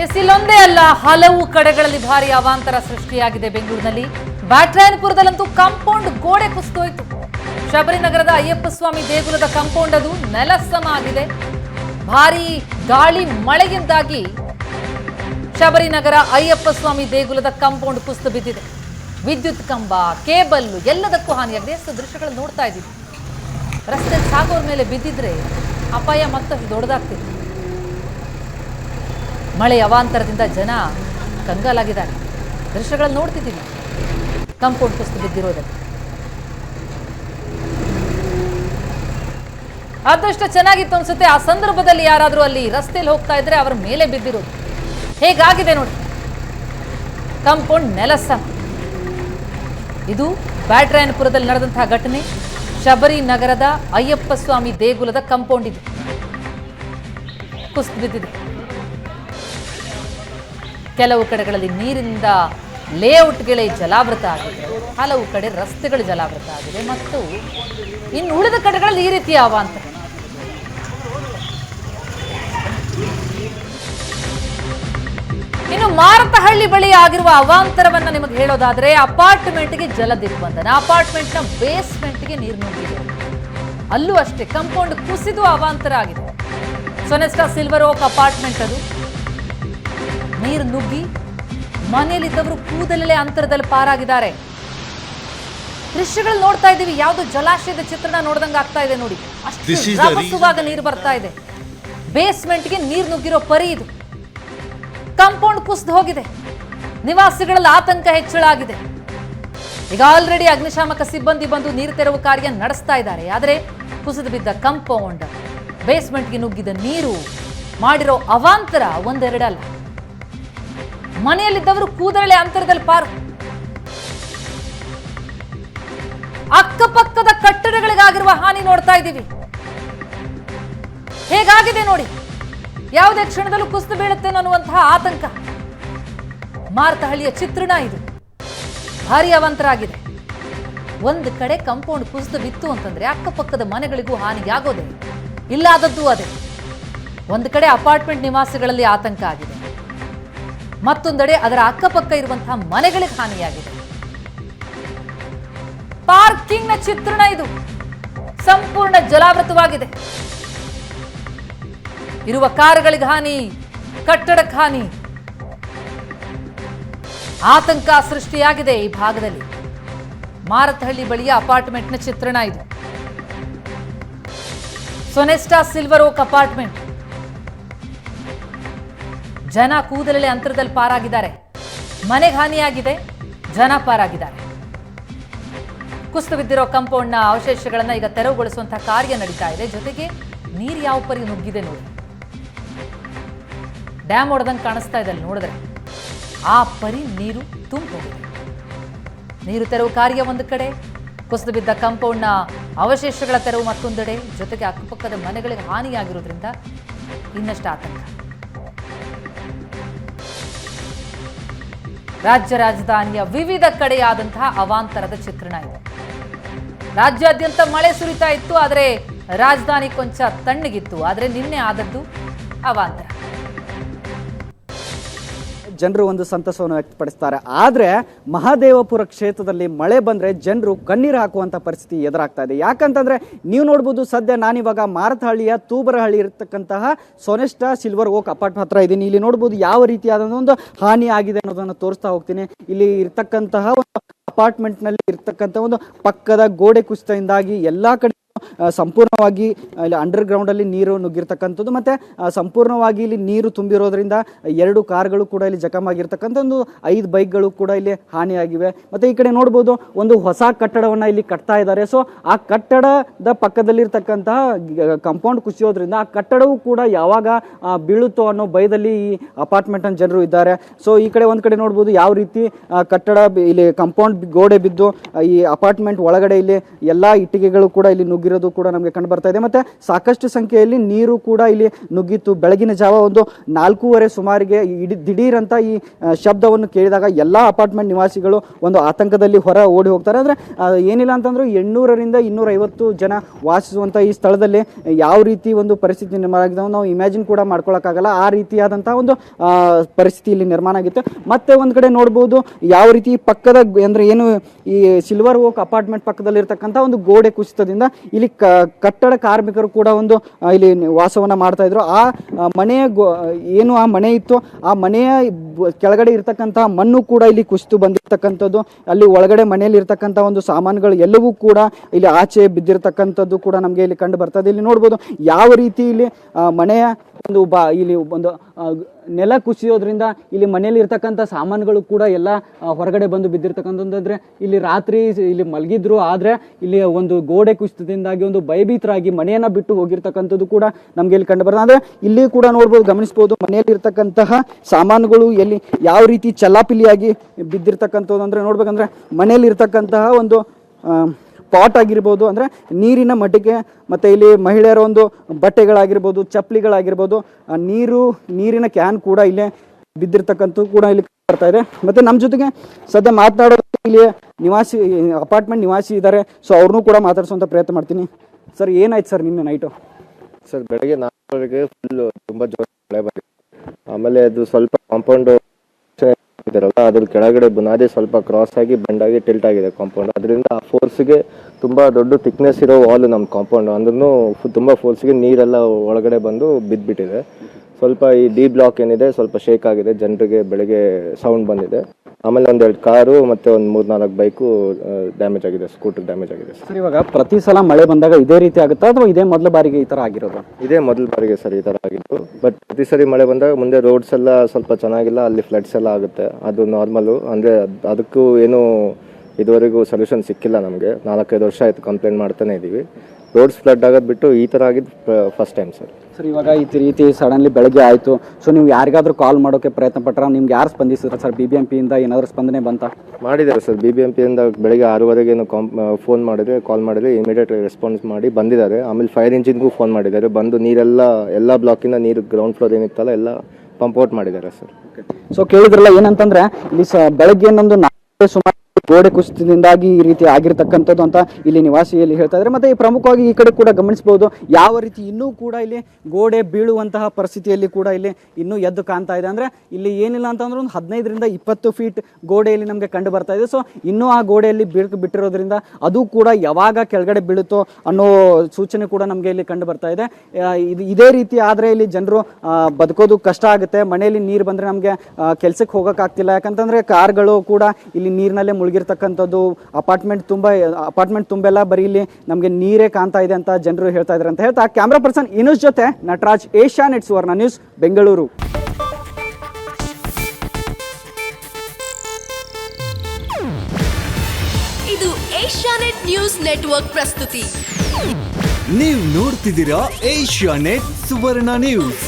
S ಇಲ್ಲೊಂದೇ ಅಲ್ಲ, ಹಲವು ಕಡೆಗಳಲ್ಲಿ ಭಾರಿ ಅವಾಂತರ ಸೃಷ್ಟಿಯಾಗಿದೆ ಬೆಂಗಳೂರಿನಲ್ಲಿ. ಬ್ಯಾಟ್ರಾಯನಪುರದಲ್ಲಂತೂ ಕಾಂಪೌಂಡ್ ಗೋಡೆ ಕುಸಿದೋಯ್ತು. ಶಬರಿನಗರದ ಅಯ್ಯಪ್ಪ ಸ್ವಾಮಿ ದೇಗುಲದ ಕಾಂಪೌಂಡ್ ಅದು ನೆಲಸಮ ಆಗಿದೆ ಭಾರಿ ಗಾಳಿ ಮಳೆಯಿಂದಾಗಿ ಶಬರಿನಗರ ಅಯ್ಯಪ್ಪ ಸ್ವಾಮಿ ದೇಗುಲದ ಕಾಂಪೌಂಡ್ ಕುಸಿದು ಬಿದ್ದಿದೆ. ವಿದ್ಯುತ್ ಕಂಬ, ಕೇಬಲ್ ಎಲ್ಲದಕ್ಕೂ ಹಾನಿಯಾಗಿದೆ. ಎಷ್ಟು ದೃಶ್ಯಗಳನ್ನು ನೋಡ್ತಾ ಇದ್ದೀವಿ. ರಸ್ತೆ ಸಾಗೋರ್ ಮೇಲೆ ಬಿದ್ದಿದ್ರೆ ಅಪಾಯ ಮತ್ತಷ್ಟು ದೊಡ್ಡದಾಗ್ತಿತ್ತು ಮಳೆ ಅವಾಂತರದಿಂದ ಜನ ಕಂಗಾಲಾಗಿದ್ದಾರೆ. ದೃಶ್ಯಗಳನ್ನು ನೋಡ್ತಿದ್ದೀವಿ. ಕಂಪೌಂಡ್ ಕುಸ್ತು ಬಿದ್ದಿರೋದಕ್ಕೆ ಆದಷ್ಟು ಚೆನ್ನಾಗಿತ್ತು ಅನ್ಸುತ್ತೆ. ಆ ಸಂದರ್ಭದಲ್ಲಿ ಯಾರಾದರೂ ಅಲ್ಲಿ ರಸ್ತೆಯಲ್ಲಿ ಹೋಗ್ತಾ ಇದ್ರೆ ಅವರ ಮೇಲೆ ಬಿದ್ದಿರೋದು. ಹೇಗಾಗಿದೆ ನೋಡಿ. ಕಂಪೌಂಡ್ ನೆಲಸ. ಇದು ಬ್ಯಾಟ್ರಾಯನಪುರದಲ್ಲಿ ನಡೆದಂತಹ ಘಟನೆ. ಶಬರಿ ನಗರದ ಅಯ್ಯಪ್ಪ ಸ್ವಾಮಿ ದೇಗುಲದ ಕಂಪೌಂಡ್ ಇದು. ಕುಸಿದು ಬಿದ್ದಿದೆ. ಕೆಲವು ಕಡೆಗಳಲ್ಲಿ ನೀರಿನಿಂದ ಲೇಔಟ್ಗಳೇ ಜಲಾವೃತ ಆಗಿದೆ. ಹಲವು ಕಡೆ ರಸ್ತೆಗಳು ಜಲಾವೃತ ಆಗಿದೆ. ಮತ್ತು ಇನ್ನು ಉಳಿದ ಕಡೆಗಳಲ್ಲಿ ಈ ರೀತಿಯ ಅವಾಂತರ ಇನ್ನು ಮಾರತಹಳ್ಳಿ ಬಳಿ ಆಗಿರುವ ಅವಾಂತರವನ್ನ ನಿಮಗೆ ಹೇಳೋದಾದ್ರೆ ಅಪಾರ್ಟ್ಮೆಂಟ್ಗೆ ಜಲ ದಿಗ್ಬಂಧನ ಅಪಾರ್ಟ್ಮೆಂಟ್ನ ಬೇಸ್ಮೆಂಟ್ಗೆ ನೀರು ನುಗ್ಗಿದೆ. ಅಲ್ಲೂ ಅಷ್ಟೇ, ಕಂಪೌಂಡ್ ಕುಸಿದು ಅವಾಂತರ ಆಗಿದೆ. ಸೊನೆಸ್ಟಾ ಸಿಲ್ವರ್ ಓಕ್ ಅಪಾರ್ಟ್ಮೆಂಟ್ ಅದು. ನೀರು ನುಗ್ಗಿ ಮನೆಯಲ್ಲಿದ್ದವರು ಕೂದಲಲ್ಲೇ ಅಂತರದಲ್ಲಿ ಪಾರಾಗಿದ್ದಾರೆ. ದೃಶ್ಯಗಳು ನೋಡ್ತಾ ಇದ್ದೀವಿ. ಯಾವ್ದು ಜಲಾಶಯದ ಚಿತ್ರಣ ನೋಡ್ದಂಗೆ ಆಗ್ತಾ ಇದೆ ನೋಡಿ. ಅಷ್ಟು ನೀರು ಬರ್ತಾ ಇದೆ. ಬೇಸ್ಮೆಂಟ್ಗೆ ನೀರು ನುಗ್ಗಿರೋ ಪರಿ ಇದು. ಕಾಂಪೌಂಡ್ ಕುಸಿದು ಹೋಗಿದೆ. ನಿವಾಸಿಗಳಲ್ಲಿ ಆತಂಕ ಹೆಚ್ಚಳ ಆಗಿದೆ. ಈಗ ಆಲ್ರೆಡಿ ಅಗ್ನಿಶಾಮಕ ಸಿಬ್ಬಂದಿ ಬಂದು ನೀರು ತೆರವು ಕಾರ್ಯ ನಡೆಸ್ತಾ ಇದ್ದಾರೆ. ಆದರೆ ಕುಸಿದು ಬಿದ್ದ ಕಂಪೌಂಡ್ ಬೇಸ್ಮೆಂಟ್ಗೆ ನುಗ್ಗಿದ ನೀರು ಮಾಡಿರೋ ಅವಾಂತರ ಒಂದೆರಡಲ್ಲ. ಮನೆಯಲ್ಲಿದ್ದವರು ಕೂದರಳೆ ಅಂತರದಲ್ಲಿ ಪಾರು. ಅಕ್ಕಪಕ್ಕದ ಕಟ್ಟಡಗಳಿಗಾಗಿರುವ ಹಾನಿ ನೋಡ್ತಾ ಇದ್ದೀವಿ. ಹೇಗಾಗಿದೆ ನೋಡಿ? ಯಾವುದೇ ಕ್ಷಣದಲ್ಲೂ ಕುಸಿದು ಬೀಳುತ್ತೆ ಅನ್ನುವಂತಹ ಆತಂಕ. ಮಾರ್ತಹಳ್ಳಿಯ ಚಿತ್ರಣ ಇದು. ಭಾರಿ ಅವಂತರಾಗಿದೆ. ಒಂದು ಕಡೆ ಕಾಂಪೌಂಡ್ ಕುಸಿದು ಬಿತ್ತು ಅಂತಂದ್ರೆ ಅಕ್ಕಪಕ್ಕದ ಮನೆಗಳಿಗೂ ಹಾನಿಯಾಗೋದೆ ಇಲ್ಲಾದದ್ದು ಅದೇ. ಒಂದು ಕಡೆ ಅಪಾರ್ಟ್ಮೆಂಟ್ ನಿವಾಸಿಗಳಲ್ಲಿ ಆತಂಕ ಆಗಿದೆ. ಮತ್ತೊಂದೆಡೆ ಅದರ ಅಕ್ಕಪಕ್ಕ ಇರುವಂತಹ ಮನೆಗಳಿಗೆ ಹಾನಿಯಾಗಿದೆ. ಪಾರ್ಕಿಂಗ್ನ ಚಿತ್ರಣ ಇದು. ಸಂಪೂರ್ಣ ಜಲಾವೃತವಾಗಿದೆ. ಇರುವ ಕಾರುಗಳಿಗೆ ಹಾನಿ, ಕಟ್ಟಡಕ್ಕೆ ಹಾನಿ. ಆತಂಕ ಸೃಷ್ಟಿಯಾಗಿದೆ ಈ ಭಾಗದಲ್ಲಿ. ಮಾರತಹಳ್ಳಿ ಬಳಿಯ ಅಪಾರ್ಟ್ಮೆಂಟ್ನ ಚಿತ್ರಣ ಇದು. Sonesta silver oak apartment. ಜನ ಕೂದಲಲ್ಲಿ ಅಂತರದಲ್ಲಿ ಪಾರಾಗಿದ್ದಾರೆ. ಮನೆಗೆ ಹಾನಿಯಾಗಿದೆ ಜನ ಪಾರಾಗಿದ್ದಾರೆ. ಕುಸಿದು ಬಿದ್ದಿರೋ ಕಂಪೌಂಡ್ನ ಅವಶೇಷಗಳನ್ನು ಈಗ ತೆರವುಗೊಳಿಸುವಂತಹ ಕಾರ್ಯ ನಡೀತಾ ಇದೆ. ಜೊತೆಗೆ ನೀರು ಯಾವ ಪರಿ ನುಗ್ಗಿದೆ ನೋಡಿ. ಡ್ಯಾಮ್ ಹೊಡೆದಂಗೆ ಕಾಣಿಸ್ತಾ ಇದೆ ಅಲ್ಲಿ ನೋಡಿದ್ರೆ. ಆ ಪರಿ ನೀರು ತುಂಬ ನೀರು ತೆರವು ಕಾರ್ಯ ಒಂದು ಕಡೆ, ಕುಸಿದು ಬಿದ್ದ ಕಂಪೌಂಡ್ನ ಅವಶೇಷಗಳ ತೆರವು ಮತ್ತೊಂದೆಡೆ. ಜೊತೆಗೆ ಅಕ್ಕಪಕ್ಕದ ಮನೆಗಳಿಗೆ ಹಾನಿಯಾಗಿರೋದ್ರಿಂದ ಇನ್ನಷ್ಟು ಆತಂಕ. ರಾಜ್ಯ ರಾಜಧಾನಿಯ ವಿವಿಧ ಕಡೆಯಾದಂತಹ ಅವಾಂತರದ ಚಿತ್ರಣ ಇದೆ. ರಾಜ್ಯಾದ್ಯಂತ ಮಳೆ ಸುರಿತಾ ಇತ್ತು, ಆದರೆ ರಾಜಧಾನಿ ಕೊಂಚ ತಣ್ಣಗಿತ್ತು. ಆದರೆ ನಿನ್ನೆ ಆದದ್ದು ಅವಾಂತರ. ಜನರು ಒಂದು ಸಂತಸವನ್ನು ವ್ಯಕ್ತಪಡಿಸ್ತಾರೆ. ಆದರೆ ಮಹಾದೇವಪುರ ಕ್ಷೇತ್ರದಲ್ಲಿ ಮಳೆ ಬಂದರೆ ಜನರು ಕಣ್ಣೀರು ಹಾಕುವಂಥ ಪರಿಸ್ಥಿತಿ ಎದುರಾಗ್ತಾ ಇದೆ. ಯಾಕಂತಂದರೆ ನೀವು ನೋಡ್ಬೋದು ಸದ್ಯ ನಾನಿವಾಗ ಮಾರತಹಳ್ಳಿಯ ತೂಬರಹಳ್ಳಿ ಇರತಕ್ಕಂತಹ ಸೊನೆಸ್ಟಾ ಸಿಲ್ವರ್ ಓಕ್ ಅಪಾರ್ಟ್ ಹತ್ರ ಇದ್ದೀನಿ. ಇಲ್ಲಿ ನೋಡ್ಬೋದು ಯಾವ ರೀತಿಯಾದ ಒಂದು ಹಾನಿ ಆಗಿದೆ ಅನ್ನೋದನ್ನು ತೋರಿಸ್ತಾ ಹೋಗ್ತೀನಿ. ಇಲ್ಲಿ ಇರ್ತಕ್ಕಂತಹ ಒಂದು ಅಪಾರ್ಟ್ಮೆಂಟ್ನಲ್ಲಿ ಇರ್ತಕ್ಕಂಥ ಒಂದು ಪಕ್ಕದ ಗೋಡೆ ಕುಸಿತದಿಂದಾಗಿ ಎಲ್ಲ ಕಡೆ ಸಂಪೂರ್ಣವಾಗಿ ಇಲ್ಲಿ ಅಂಡರ್ ಗ್ರೌಂಡಲ್ಲಿ ನೀರು ನುಗ್ಗಿರ್ತಕ್ಕಂಥದ್ದು ಮತ್ತು ಸಂಪೂರ್ಣವಾಗಿ ಇಲ್ಲಿ ನೀರು ತುಂಬಿರೋದ್ರಿಂದ ಎರಡು ಕಾರ್ಗಳು ಕೂಡ ಇಲ್ಲಿ ಜಖಮಾಗಿರ್ತಕ್ಕಂಥ ಒಂದು ಐದು ಬೈಕ್ಗಳು ಕೂಡ ಇಲ್ಲಿ ಹಾನಿಯಾಗಿವೆ. ಮತ್ತು ಈ ಕಡೆ ನೋಡ್ಬೋದು, ಒಂದು ಹೊಸ ಕಟ್ಟಡವನ್ನು ಇಲ್ಲಿ ಕಟ್ತಾ ಇದ್ದಾರೆ. ಸೊ ಆ ಕಟ್ಟಡದ ಪಕ್ಕದಲ್ಲಿರ್ತಕ್ಕಂತಹ ಕಂಪೌಂಡ್ ಕುಸಿಯೋದ್ರಿಂದ ಆ ಕಟ್ಟಡವು ಕೂಡ ಯಾವಾಗ ಬೀಳುತ್ತೋ ಅನ್ನೋ ಭಯದಲ್ಲಿ ಈ ಅಪಾರ್ಟ್ಮೆಂಟ್ ಜನರು ಇದ್ದಾರೆ. ಸೊ ಈ ಕಡೆ ಒಂದು ಕಡೆ ನೋಡ್ಬೋದು ಯಾವ ರೀತಿ ಕಟ್ಟಡ ಇಲ್ಲಿ ಕಂಪೌಂಡ್ ಗೋಡೆ ಬಿದ್ದು ಈ ಅಪಾರ್ಟ್ಮೆಂಟ್ ಒಳಗಡೆ ಇಲ್ಲಿ ಎಲ್ಲ ಇಟ್ಟಿಗೆಗಳು ಕೂಡ ಇಲ್ಲಿ ನುಗ್ಗಿರೋ ಆಗಿರೋದು ಕೂಡ ನಮಗೆ ಕಂಡು ಬರ್ತಾ ಇದೆ. ಮತ್ತೆ ಸಾಕಷ್ಟು ಸಂಖ್ಯೆಯಲ್ಲಿ ನೀರು ಕೂಡ ಇಲ್ಲಿ ನುಗ್ಗಿತ್ತು. ಬೆಳಗಿನ ಜಾವ ಒಂದು ನಾಲ್ಕೂವರೆ ಸುಮಾರಿಗೆ ಇಡೀ ದಿಢೀರ್ ಅಂತ ಈ ಶಬ್ದವನ್ನು ಕೇಳಿದಾಗ ಎಲ್ಲ ಅಪಾರ್ಟ್ಮೆಂಟ್ ನಿವಾಸಿಗಳು ಒಂದು ಆತಂಕದಲ್ಲಿ ಹೊರ ಓಡಿ ಹೋಗ್ತಾರೆ. ಅಂದರೆ ಏನಿಲ್ಲ ಅಂತಂದ್ರೆ ಎಂಟುನೂರರಿಂದ ಇನ್ನೂರ ಐವತ್ತು ಜನ ವಾಸಿಸುವಂಥ ಈ ಸ್ಥಳದಲ್ಲಿ ಯಾವ ರೀತಿ ಒಂದು ಪರಿಸ್ಥಿತಿ ನಿರ್ಮಾಣ ಆಗಿದೆ ನಾವು ಇಮ್ಯಾಜಿನ್ ಕೂಡ ಮಾಡ್ಕೊಳ್ಳೋಕ್ಕಾಗಲ್ಲ ಆ ರೀತಿಯಾದಂಥ ಒಂದು ಪರಿಸ್ಥಿತಿ ಇಲ್ಲಿ ನಿರ್ಮಾಣ ಆಗಿತ್ತು. ಮತ್ತೆ ಒಂದು ಕಡೆ ನೋಡ್ಬೋದು ಯಾವ ರೀತಿ ಪಕ್ಕದ, ಅಂದ್ರೆ ಏನು ಈ ಸಿಲ್ವರ್ ಓಕ್ ಅಪಾರ್ಟ್ಮೆಂಟ್ ಪಕ್ಕದಲ್ಲಿ ಇರ್ತಕ್ಕಂಥ ಒಂದು ಗೋಡೆ ಕುಸಿತದಿಂದ ಕ, ಕಟ್ಟಡ ಕಾರ್ಮಿಕರು ಕೂಡ ಒಂದು ಇಲ್ಲಿ ವಾಸವನ್ನು ಮಾಡ್ತಾ ಇದ್ರು. ಆ ಮನೆಯ ಏನು ಆ ಮನೆ ಇತ್ತು, ಆ ಮನೆಯ ಕೆಳಗಡೆ ಇರ್ತಕ್ಕಂತಹ ಮಣ್ಣು ಕೂಡ ಇಲ್ಲಿ ಕುಸಿತು ಬಂದಿರ್ತಕ್ಕಂಥದ್ದು. ಅಲ್ಲಿ ಒಳಗಡೆ ಮನೆಯಲ್ಲಿ ಇರ್ತಕ್ಕಂಥ ಒಂದು ಸಾಮಾನುಗಳು ಎಲ್ಲವೂ ಕೂಡ ಇಲ್ಲಿ ಆಚೆ ಬಿದ್ದಿರ್ತಕ್ಕಂಥದ್ದು ಕೂಡ ನಮಗೆ ಇಲ್ಲಿ ಕಂಡು ಬರ್ತದೆ. ಇಲ್ಲಿ ನೋಡ್ಬೋದು ಯಾವ ರೀತಿ ಇಲ್ಲಿ ಮನೆಯ ಒಂದು ಬಾ ಇಲ್ಲಿ ಒಂದು ನೆಲ ಕುಸಿಯೋದ್ರಿಂದ ಇಲ್ಲಿ ಮನೆಯಲ್ಲಿ ಇರ್ತಕ್ಕಂಥ ಸಾಮಾನುಗಳು ಕೂಡ ಎಲ್ಲ ಹೊರಗಡೆ ಬಂದು ಬಿದ್ದಿರ್ತಕ್ಕಂಥದ್ದಂದರೆ ಇಲ್ಲಿ ರಾತ್ರಿ ಇಲ್ಲಿ ಮಲಗಿದ್ರು. ಆದರೆ ಇಲ್ಲಿ ಒಂದು ಗೋಡೆ ಕುಸಿತದಿಂದಾಗಿ, ಒಂದು ಭಯಭೀತರಾಗಿ ಮನೆಯನ್ನು ಬಿಟ್ಟು ಹೋಗಿರ್ತಕ್ಕಂಥದ್ದು ಕೂಡ ನಮಗೆ ಇಲ್ಲಿ ಕಂಡು ಬರ್ತದೆ. ಅಂದ್ರೆ ಇಲ್ಲಿ ಕೂಡ ನೋಡ್ಬೋದು, ಗಮನಿಸ್ಬೋದು ಮನೆಯಲ್ಲಿ ಇರ್ತಕ್ಕಂತಹ ಸಾಮಾನುಗಳು ಎಲ್ಲಿ ಯಾವ ರೀತಿ ಚಲಾಪಿಲಿಯಾಗಿ ಬಿದ್ದಿರ್ತಕ್ಕಂಥದ್ದು. ಅಂದರೆ ನೋಡ್ಬೇಕಂದ್ರೆ ಮನೆಯಲ್ಲಿ ಇರ್ತಕ್ಕಂತಹ ಒಂದು ಪಾಟ್ ಆಗಿರ್ಬೋದು ಅಂದರೆ ನೀರಿನ ಮಟ್ಟಿಗೆ, ಮತ್ತು ಇಲ್ಲಿ ಮಹಿಳೆಯರ ಒಂದು ಬಟ್ಟೆಗಳಾಗಿರ್ಬೋದು, ಚಪ್ಪಲಿಗಳಾಗಿರ್ಬೋದು ನೀರು, ನೀರಿನ ಕ್ಯಾನ್ ಕೂಡ ಇಲ್ಲೇ ಬಿದ್ದಿರ್ತಕ್ಕಂಥದ್ದು ಕೂಡ ಇಲ್ಲಿ ಬರ್ತಾ ಇದೆ. ಮತ್ತು ನಮ್ಮ ಜೊತೆಗೆ ಸದ್ಯ ಮಾತನಾಡೋದು ಇಲ್ಲಿ ನಿವಾಸಿ, ಅಪಾರ್ಟ್ಮೆಂಟ್ ನಿವಾಸಿ ಇದ್ದಾರೆ. ಸೊ ಅವ್ರನ್ನೂ ಕೂಡ ಮಾತಾಡ್ಸೋಂಥ ಪ್ರಯತ್ನ ಮಾಡ್ತೀನಿ. ಸರ್ ಏನಾಯ್ತು ಸರ್ ನಿನ್ನೆ ನೈಟು ಸರ್ ಬೆಳಗ್ಗೆ ನಾಲ್ಕುವರೆಗೆ ಫುಲ್ ತುಂಬಾ ಜೋರು ಮಳೆ ಆಮೇಲೆ ಅದು ಸ್ವಲ್ಪ ಕಾಂಪೌಂಡ್ ಇದಾರಲ್ಲ ಅದ್ರ ಕೆಳಗಡೆ ಬುನಾದಿ ಸ್ವಲ್ಪ ಕ್ರಾಸ್ ಆಗಿ ಬೆಂಡ್ ಆಗಿ ಟಿಲ್ಟ್ ಆಗಿದೆ ಕಾಂಪೌಂಡ್ ಅದರಿಂದ ಆ ಫೋರ್ಸ್ಗೆ ತುಂಬಾ ದೊಡ್ಡ ಥಿಕ್ನೆಸ್ ಇರೋ ವಾಲ್ ನಮ್ಮ ಕಾಂಪೌಂಡ್ ಅಂದ್ರೂ ತುಂಬಾ ಫೋರ್ಸ್ಗೆ ನೀರೆಲ್ಲ ಒಳಗಡೆ ಬಂದು ಬಿದ್ದ್ಬಿಟ್ಟಿದೆ ಸ್ವಲ್ಪ ಈ ಡಿ ಬ್ಲಾಕ್ ಏನಿದೆ ಸ್ವಲ್ಪ ಶೇಕ್ ಆಗಿದೆ, ಜನರಿಗೆ ಬೆಳಗ್ಗೆ ಸೌಂಡ್ ಬಂದಿದೆ. ಆಮೇಲೆ ಒಂದೆರಡು ಕಾರು ಮತ್ತೆ ಒಂದು ಮೂರ್ನಾಲ್ಕು ಬೈಕು ಡ್ಯಾಮೇಜ್ ಆಗಿದೆ ಸ್ಕೂಟರ್ ಡ್ಯಾಮೇಜ್ ಆಗಿದೆ ಸರ್. ಇವಾಗ ಪ್ರತಿ ಸಲ ಮಳೆ ಬಂದಾಗ ಇದೇ ರೀತಿ ಆಗುತ್ತಾ ಅಥವಾ ಇದೇ ಮೊದಲ ಬಾರಿಗೆ ಈ ಥರ ಆಗಿರೋದು? ಇದೇ ಮೊದಲ ಬಾರಿಗೆ ಸರ್ ಈ ತರ ಆಗಿತ್ತು ಬಟ್ ಪ್ರತಿ ಸರಿ ಮಳೆ ಬಂದಾಗ ಮುಂದೆ ರೋಡ್ಸ್ ಎಲ್ಲ ಸ್ವಲ್ಪ ಚೆನ್ನಾಗಿಲ್ಲ ಅಲ್ಲಿ ಫ್ಲಡ್ಸ್ ಎಲ್ಲ ಆಗುತ್ತೆ. ಅದು ನಾರ್ಮಲು ಅಂದ್ರೆ ಅದ್- ಅದಕ್ಕೂ ಏನು ಇದುವರೆಗೂ ಸೊಲ್ಯೂಷನ್ ಸಿಕ್ಕಿಲ್ಲ ನಮಗೆ. ನಾಲ್ಕೈದು ವರ್ಷ ಆಯ್ತು ಕಂಪ್ಲೇಂಟ್ ಮಾಡ್ತಾನೆ ಇದೀವಿ. ರೋಡ್ಸ್ ಫ್ಲಡ್ ಆಗೋದು ಬಿಟ್ಟು ಈ ತರ ಆಗಿದ್ದು ಫಸ್ಟ್ ಟೈಮ್ ಸರ್. ಸರ್ ಇವಾಗ ಈ ರೀತಿ ಸಡನ್ಲಿ ಬೆಳಗ್ಗೆ ಆಯಿತು. ಸೊ ನೀವು ಯಾರಿಗಾದರೂ ಕಾಲ್ ಮಾಡೋಕೆ ಪ್ರಯತ್ನ ಪಟ್ಟರ ನಿಮ್ಗೆ ಯಾರು ಸ್ಪಂದಿಸಿದ್ರು ಸರ್ ಬಿ ಬಿ ಎಂ ಪಿಯಿಂದ ಏನಾದರೂ ಸ್ಪಂದನೆ ಬಂತಾ? ಮಾಡಿದ್ದಾರೆ ಸರ್ ಬಿ ಬಿ ಎಂ ಪಿಯಿಂದ ಬೆಳಗ್ಗೆ ಆರೂವರೆಗೇನು ಕಾಂ ಫೋನ್ ಮಾಡಿದರೆ ಕಾಲ್ ಮಾಡಿದ್ರೆ ಇಮಿಡಿಯೇಟ್ ರೆಸ್ಪಾನ್ಸ್ ಮಾಡಿ ಬಂದಿದ್ದಾರೆ. ಆಮೇಲೆ ಫೈರ್ ಇಂಜಿನ್ಗೂ ಫೋನ್ ಮಾಡಿದ್ದಾರೆ. ಬಂದು ನೀರೆಲ್ಲ ಎಲ್ಲ ಬ್ಲಾಕಿಂದ ನೀರು ಗ್ರೌಂಡ್ ಫ್ಲೋರ್ ಏನಿತ್ತಲ್ಲ ಎಲ್ಲ ಪಂಪ್ ಔಟ್ ಮಾಡಿದ್ದಾರೆ ಸರ್. ಸೊ ಕೇಳಿದ್ರಲ್ಲ ಏನಂತಂದ್ರೆ ಇಲ್ಲಿ ಸ ಬೆಳಗ್ಗೆ ಇನ್ನೊಂದು ನಾಲ್ಕು ಸುಮಾರು ಗೋಡೆ ಕುಸಿತದಿಂದಾಗಿ ಈ ರೀತಿ ಆಗಿರ್ತಕ್ಕಂಥದ್ದು ಅಂತ ಇಲ್ಲಿ ನಿವಾಸಿಯಲ್ಲಿ ಹೇಳ್ತಾ ಇದ್ದಾರೆ. ಮತ್ತೆ ಪ್ರಮುಖವಾಗಿ ಈ ಕಡೆ ಕೂಡ ಗಮನಿಸಬಹುದು. ಯಾವ ರೀತಿ ಇನ್ನೂ ಕೂಡ ಇಲ್ಲಿ ಗೋಡೆ ಬೀಳುವಂತಹ ಪರಿಸ್ಥಿತಿಯಲ್ಲಿ ಕೂಡ ಇಲ್ಲಿ ಇನ್ನೂ ಎದ್ದು ಕಾಣ್ತಾ ಇದೆ. ಅಂದ್ರೆ ಇಲ್ಲಿ ಏನಿಲ್ಲ ಅಂತಂದ್ರೆ ಒಂದು ಹದಿನೈದರಿಂದ ಇಪ್ಪತ್ತು ಫೀಟ್ ಗೋಡೆಯಲ್ಲಿ ನಮಗೆ ಕಂಡು ಬರ್ತಾ ಇದೆ. ಸೊ ಇನ್ನೂ ಆ ಗೋಡೆಯಲ್ಲಿ ಬೀಳ್ಕು ಬಿಟ್ಟಿರೋದ್ರಿಂದ ಅದು ಕೂಡ ಯಾವಾಗ ಕೆಳಗಡೆ ಬೀಳುತ್ತೋ ಅನ್ನೋ ಸೂಚನೆ ಕೂಡ ನಮಗೆ ಇಲ್ಲಿ ಕಂಡು ಬರ್ತಾ ಇದೆ. ಇದು ಇದೇ ರೀತಿ ಆದರೆ ಇಲ್ಲಿ ಜನರು ಬದುಕೋದು ಕಷ್ಟ ಆಗುತ್ತೆ. ಮನೆಯಲ್ಲಿ ನೀರು ಬಂದರೆ ನಮಗೆ ಕೆಲಸಕ್ಕೆ ಹೋಗೋಕ್ಕಾಗ್ತಿಲ್ಲ. ಯಾಕಂತಂದ್ರೆ ಕಾರ್ಗಳು ಕೂಡ ಇಲ್ಲಿ ನೀರಿನಲ್ಲೇ ಮುಳುಗಿರ್ತಕ್ಕಂಥದ್ದು ಅಪಾರ್ಟ್ಮೆಂಟ್ ತುಂಬ ಅಪಾರ್ಟ್ಮೆಂಟ್ ತುಂಬೆಲ್ಲ ಬರೀ ಇಲ್ಲಿ ನಮಗೆ ನೀರೇ ಕಾಣ್ತಾ ಇದೆ ಅಂತ ಜನರು ಹೇಳ್ತಾ ಇದ್ದಾರೆ ಅಂತ ಹೇಳ್ತಾ ಕ್ಯಾಮ್ರಾ ಪರ್ಸನ್ ಇನ್ಯೂಸ್ ಜೊತೆ ನಟರಾಜ್ ಏಷ್ಯಾ ನೆಟ್ ಸುವರ್ಣ ನ್ಯೂಸ್ ಬೆಂಗಳೂರು. ಇದು ಏಷ್ಯಾನೆಟ್ ನ್ಯೂಸ್ ನೆಟ್ವರ್ಕ್ ಪ್ರಸ್ತುತಿ. ನೀವು ನೋಡ್ತಿದ್ದೀರಾ ಏಷ್ಯಾ ನೆಟ್ ಸುವರ್ಣ ನ್ಯೂಸ್.